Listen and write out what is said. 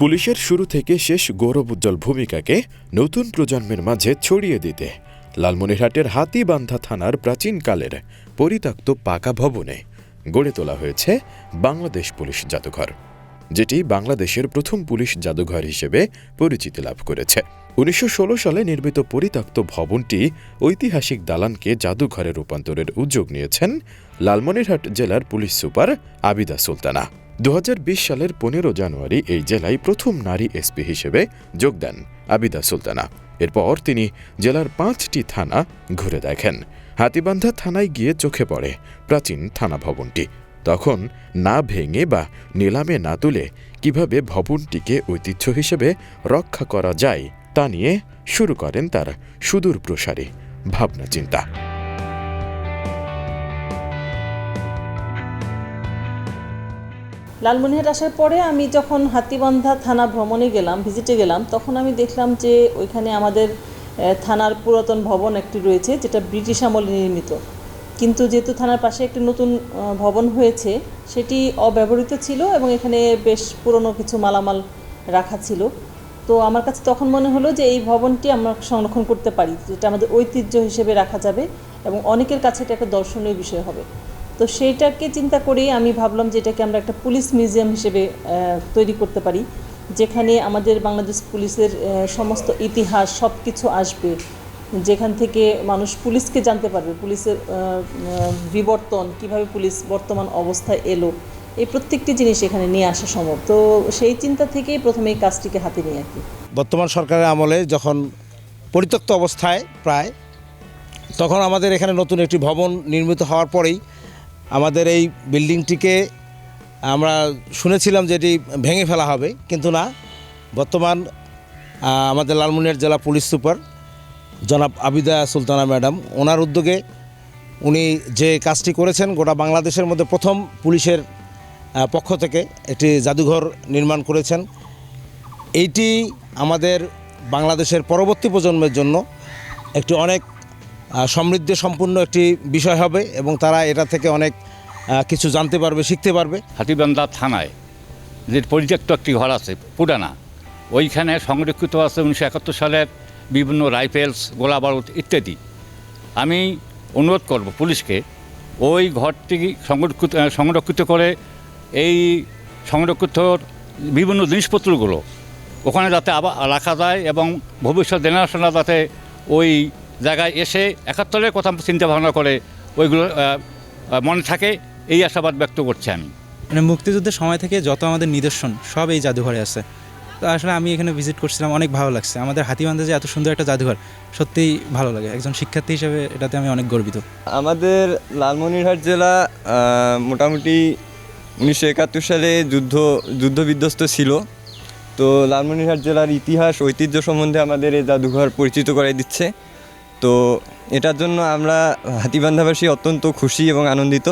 পুলিশের শুরু থেকে শেষ গৌরবোজ্জ্বল ভূমিকাকে নতুন প্রজন্মের মাঝে ছড়িয়ে দিতে। লালমনিরহাটের হাতিবান্ধা থানার প্রাচীনকালের পরিত্যক্ত পাকা ভবনে গড়ে তোলা হয়েছে বাংলাদেশ পুলিশ জাদুঘর, যেটি বাংলাদেশের প্রথম পুলিশ জাদুঘর হিসেবে পরিচিতি লাভ করেছে। উনিশশো ষোলো সালে নির্মিত পরিত্যক্ত ভবনটি ঐতিহাসিক দালানকে জাদুঘরে রূপান্তরের উদ্যোগ নিয়েছেন লালমনিরহাট জেলার পুলিশ সুপার আবিদা সুলতানা। দু হাজার বিশ সালের পনেরো জানুয়ারি এই জেলায় প্রথম নারী এসপি হিসেবে যোগ দেন আবিদা সুলতানা। এরপর তিনি জেলার পাঁচটি থানা ঘুরে দেখেন। হাতিবান্ধা থানায় গিয়ে চোখে পড়ে প্রাচীন থানা ভবনটি। তখন না ভেঙে বা নিলামে না তুলে কীভাবে ভবনটিকে ঐতিহ্য হিসেবে রক্ষা করা যায় তা নিয়ে শুরু করেন তার সুদূর প্রসারী ভাবনা চিন্তা। লালমনিরহাট আসার পরে আমি যখন হাতিবান্ধা থানা ভ্রমণে গেলাম, ভিজিটে গেলাম, তখন আমি দেখলাম যে ওইখানে আমাদের থানার পুরাতন ভবন একটি রয়েছে, যেটা ব্রিটিশ আমলে নির্মিত। কিন্তু যেহেতু থানার পাশে একটি নতুন ভবন হয়েছে, সেটি অব্যবহৃত ছিল এবং এখানে বেশ পুরনো কিছু মালামাল রাখা ছিল। তো আমার কাছে তখন মনে হলো যে এই ভবনটি আমরা সংরক্ষণ করতে পারি, যেটা আমাদের ঐতিহ্য হিসেবে রাখা যাবে এবং অনেকের কাছে এটা একটা দর্শনীয় বিষয় হবে। তো সেইটাকে চিন্তা করেই আমি ভাবলাম যে এটাকে আমরা একটা পুলিশ মিউজিয়াম হিসেবে তৈরি করতে পারি, যেখানে আমাদের বাংলাদেশ পুলিশের সমস্ত ইতিহাস সব কিছু আসবে। যেখান থেকে মানুষ পুলিশকে জানতে পারবে, পুলিশের বিবর্তন, কীভাবে পুলিশ বর্তমান অবস্থায় এলো, এই প্রত্যেকটি জিনিস এখানে নিয়ে আসা সম্ভব। তো সেই চিন্তা থেকেই প্রথমে এই কাজটিকে হাতে নিয়ে আর বর্তমান সরকারের আমলে যখন পরিত্যক্ত অবস্থায় প্রায়, তখন আমাদের এখানে নতুন একটি ভবন নির্মিত হওয়ার পরেই আমাদের এই বিল্ডিংটিকে আমরা শুনেছিলাম যে এটি ভেঙে ফেলা হবে, কিন্তু না। বর্তমান আমাদের লালমনিরহাট জেলা পুলিশ সুপার জনাব আবিদা সুলতানা ম্যাডাম, ওনার উদ্যোগে উনি যে কাজটি করেছেন, গোটা বাংলাদেশের মধ্যে প্রথম পুলিশের পক্ষ থেকে একটি জাদুঘর নির্মাণ করেছেন। এইটি আমাদের বাংলাদেশের পরবর্তী প্রজন্মের জন্য একটি অনেক সমৃদ্ধি সম্পূর্ণ একটি বিষয় হবে এবং তারা এটা থেকে অনেক কিছু জানতে পারবে, শিখতে পারবে। হাতিবান্ধা থানায় যে পরিত্যক্ত একটি ঘর আছে, পুরানা, ওইখানে সংরক্ষিত আছে উনিশশো একাত্তর সালের বিভিন্ন রাইফেলস, গোলা বারুদ ইত্যাদি। আমি অনুরোধ করব পুলিশকে, ওই ঘরটি সংরক্ষিত সংরক্ষিত করে এই সংরক্ষিত বিভিন্ন জিনিসপত্রগুলো ওখানে যাতে আবার রাখা যায় এবং ভবিষ্যৎ জেনারেশনরা যাতে ওই জায়গায় এসে একাত্তরের কথা চিন্তা ভাবনা করে ওইগুলো মনে থাকে এই আশাবাদ ব্যক্ত করছি আমি। মানে মুক্তিযুদ্ধের সময় থেকে যত আমাদের নিদর্শন সব এই জাদুঘরে আছে। তো আসলে আমি এখানে ভিজিট করছিলাম অনেক ভালো লাগছে। আমাদের হাতিবান্ধা যে এত সুন্দর একটা জাদুঘর সত্যিই ভালো লাগে। একজন শিক্ষার্থী হিসেবে এটাতে আমি অনেক গর্বিত। আমাদের লালমনিরহাট জেলা মোটামুটি উনিশশো একাত্তর সালে যুদ্ধ যুদ্ধ বিধ্বস্ত ছিল। তো লালমনিরহাট জেলার ইতিহাস ঐতিহ্য সম্বন্ধে আমাদের এই জাদুঘর পরিচিত করে দিচ্ছে। তো এটার জন্য আমরা হাতিবান্ধাবাসী অত্যন্ত খুশি এবং আনন্দিত।